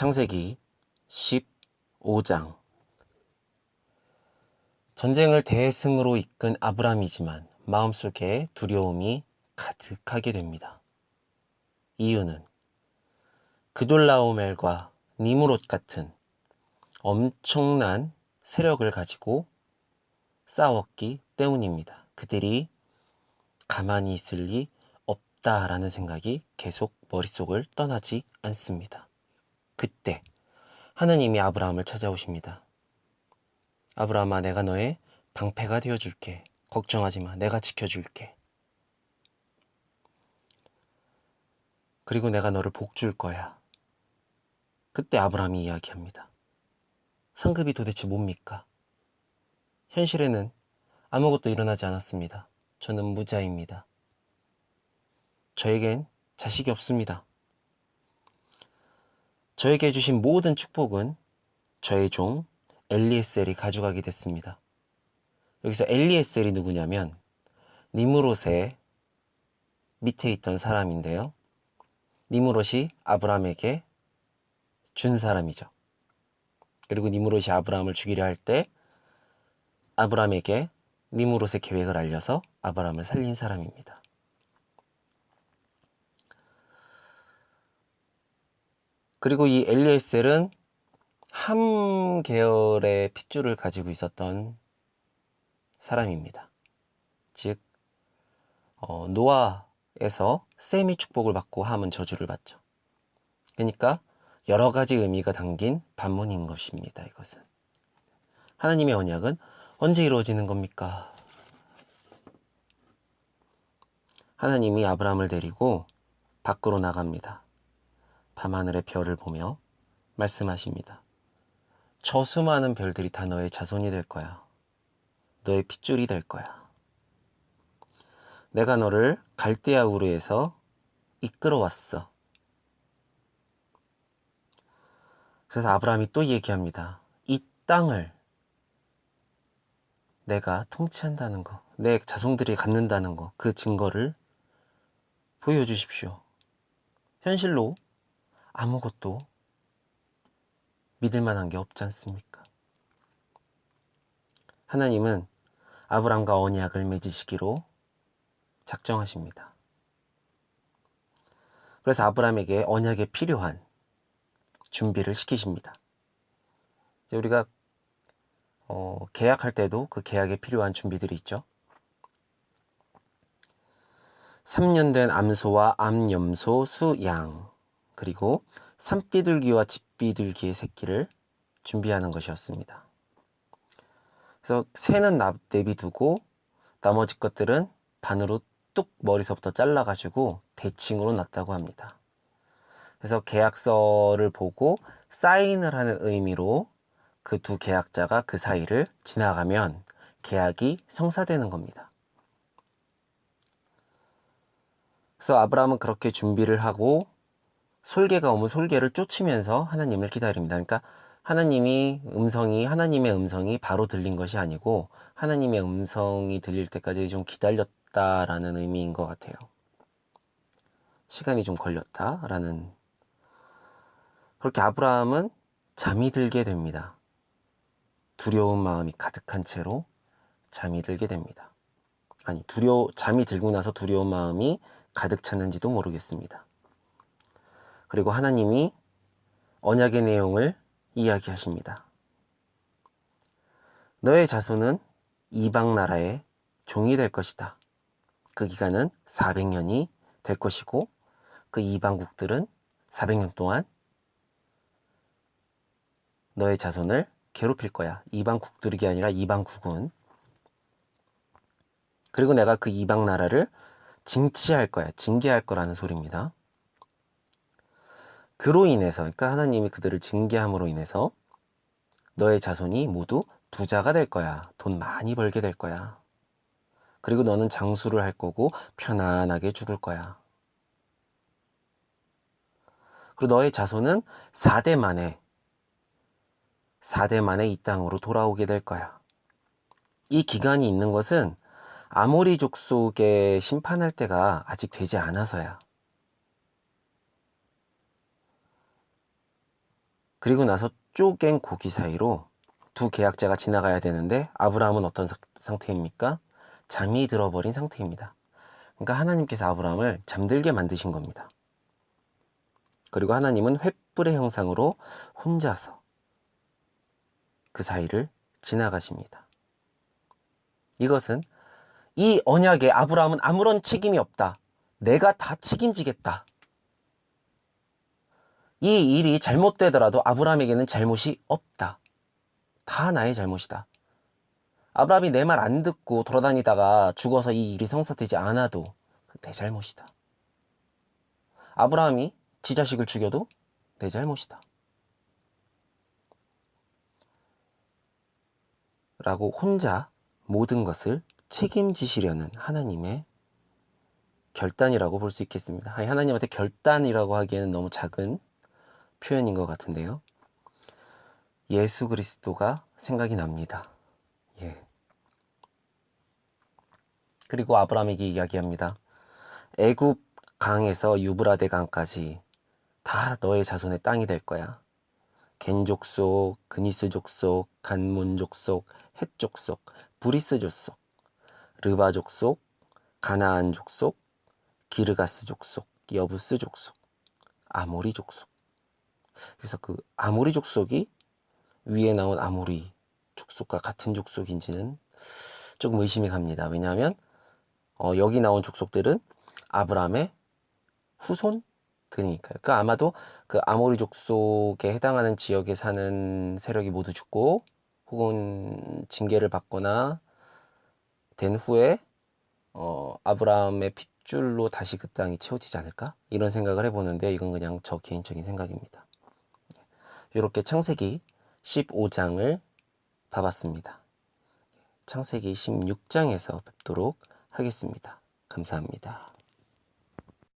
창세기 15장 전쟁을 대승으로 이끈 아브람이지만 마음속에 두려움이 가득하게 됩니다. 이유는 그돌라오멜과 니무롯 같은 엄청난 세력을 가지고 싸웠기 때문입니다. 그들이 가만히 있을 리 없다라는 생각이 계속 머릿속을 떠나지 않습니다. 그때 하느님이 아브라함을 찾아오십니다. 아브라함아 내가 너의 방패가 되어 줄게. 걱정하지 마. 내가 지켜 줄게. 그리고 내가 너를 복 줄 거야. 그때 아브라함이 이야기합니다. 상급이 도대체 뭡니까? 현실에는 아무것도 일어나지 않았습니다. 저는 무자입니다. 저에겐 자식이 없습니다. 저에게 주신 모든 축복은 저의 종 엘리에셀이 가져가게 됐습니다. 여기서 엘리에셀이 누구냐면 니무롯의 밑에 있던 사람인데요. 니무롯이 아브라함에게 준 사람이죠. 그리고 니무롯이 아브라함을 죽이려 할 때 아브라함에게 니무롯의 계획을 알려서 아브라함을 살린 사람입니다. 그리고 이 엘리에셀은 함 계열의 핏줄을 가지고 있었던 사람입니다. 즉 어, 노아에서 셈이 축복을 받고 함은 저주를 받죠. 그러니까 여러 가지 의미가 담긴 반문인 것입니다. 이것은 하나님의 언약은 언제 이루어지는 겁니까? 하나님이 아브라함을 데리고 밖으로 나갑니다. 밤하늘의 별을 보며 말씀하십니다. 저 수많은 별들이 다 너의 자손이 될 거야. 너의 핏줄이 될 거야. 내가 너를 갈대아 우르에서 이끌어왔어. 그래서 아브라함이 또 얘기합니다. 이 땅을 내가 통치한다는 거, 내 자손들이 갖는다는 거, 그 증거를 보여주십시오. 현실로 아무것도 믿을 만한 게 없지 않습니까? 하나님은 아브람과 언약을 맺으시기로 작정하십니다. 그래서 아브람에게 언약에 필요한 준비를 시키십니다. 이제 우리가 어, 계약할 때도 그 계약에 필요한 준비들이 있죠. 3년 된 암소와 암염소 수 양 그리고 산비둘기와 집비둘기의 새끼를 준비하는 것이었습니다. 그래서 새는 내비두고 나머지 것들은 반으로 뚝 머리서부터 잘라가지고 대칭으로 놨다고 합니다. 그래서 계약서를 보고 사인을 하는 의미로 그 두 계약자가 그 사이를 지나가면 계약이 성사되는 겁니다. 그래서 아브라함은 그렇게 준비를 하고 솔개가 오면 솔개를 쫓으면서 하나님을 기다립니다. 그러니까 하나님이 음성이 하나님의 음성이 바로 들린 것이 아니고 하나님의 음성이 들릴 때까지 좀 기다렸다라는 의미인 것 같아요. 시간이 좀 걸렸다라는 그렇게 아브라함은 잠이 들게 됩니다. 두려운 마음이 가득한 채로 잠이 들게 됩니다. 아니 두려 잠이 들고 나서 두려운 마음이 가득 찼는지도 모르겠습니다. 그리고 하나님이 언약의 내용을 이야기하십니다. 너의 자손은 이방 나라의 종이 될 것이다. 그 기간은 400년이 될 것이고 그 이방국들은 400년 동안 너의 자손을 괴롭힐 거야. 이방국들이 아니라 이방국은. 그리고 내가 그 이방 나라를 징치할 거야. 징계할 거라는 소리입니다. 그로 인해서, 그러니까 하나님이 그들을 징계함으로 인해서 너의 자손이 모두 부자가 될 거야. 돈 많이 벌게 될 거야. 그리고 너는 장수를 할 거고 편안하게 죽을 거야. 그리고 너의 자손은 4대 만에 4대 만에 이 땅으로 돌아오게 될 거야. 이 기간이 있는 것은 아모리 족 속에 심판할 때가 아직 되지 않아서야. 그리고 나서 쪼갠 고기 사이로 두 계약자가 지나가야 되는데 아브라함은 어떤 사- 상태입니까? 잠이 들어버린 상태입니다. 그러니까 하나님께서 아브라함을 잠들게 만드신 겁니다. 그리고 하나님은 횃불의 형상으로 혼자서 그 사이를 지나가십니다. 이것은 이 언약에 아브라함은 아무런 책임이 없다. 내가 다 책임지겠다. 이 일이 잘못되더라도 아브라함에게는 잘못이 없다. 다 나의 잘못이다. 아브라함이 내 말 안 듣고 돌아다니다가 죽어서 이 일이 성사되지 않아도 그내 잘못이다. 아브라함이 지 자식을 죽여도 내 잘못이다. 라고 혼자 모든 것을 책임지시려는 하나님의 결단이라고 볼 수 있겠습니다. 하나님한테 결단이라고 하기에는 너무 작은 표현인 것 같은데요. 예수 그리스도가 생각이 납니다. 예. 그리고 아브라함에게 이야기합니다. 애굽 강에서 유브라데 강까지 다 너의 자손의 땅이 될 거야. 겐 족 속, 그니스 족 속, 간문 족속, 헷 족 속, 브리스 족 속, 르바 족 속, 가나안 족 속, 기르가스 족 속, 여부스 족 속, 아모리 족 속. 그래서 그 아모리 족속이 위에 나온 아모리 족속과 같은 족속인지는 조금 의심이 갑니다. 왜냐하면 어, 여기 나온 족속들은 아브라함의 후손들이니까요. 그 아마도 그 아모리 족속에 해당하는 지역에 사는 세력이 모두 죽고 혹은 징계를 받거나 된 후에 어, 아브라함의 핏줄로 다시 그 땅이 채워지지 않을까? 이런 생각을 해보는데 이건 그냥 저 개인적인 생각입니다. 이렇게 창세기 15장을 봐봤습니다. 창세기 16장에서 뵙도록 하겠습니다. 감사합니다.